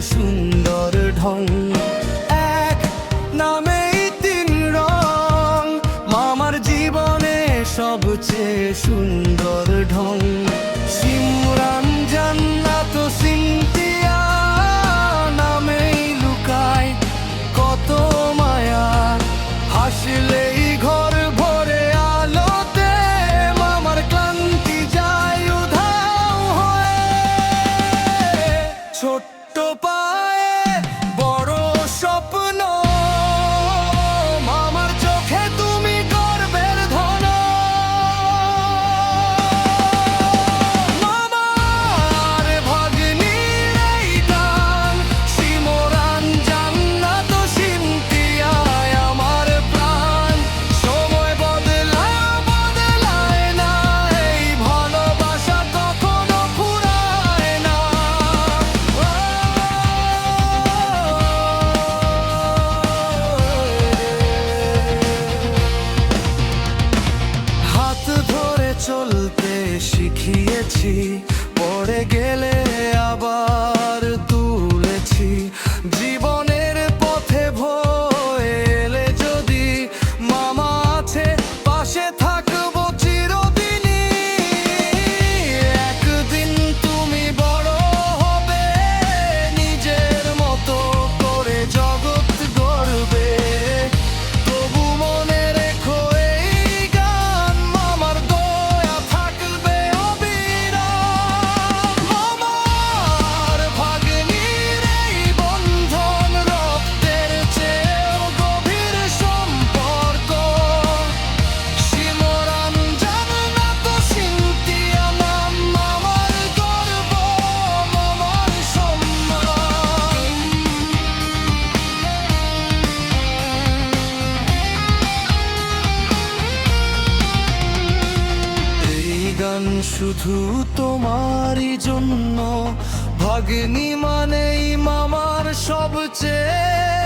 সুন্দর ঢং। এক নামে তিন রং। মামার জীবনে সবচেয়ে সুন্দর চলতে শিখিয়েছি পড়ে গেলে শুধু তোমারই জন্য ভাগ্নি মানেই মামার সবচেয়ে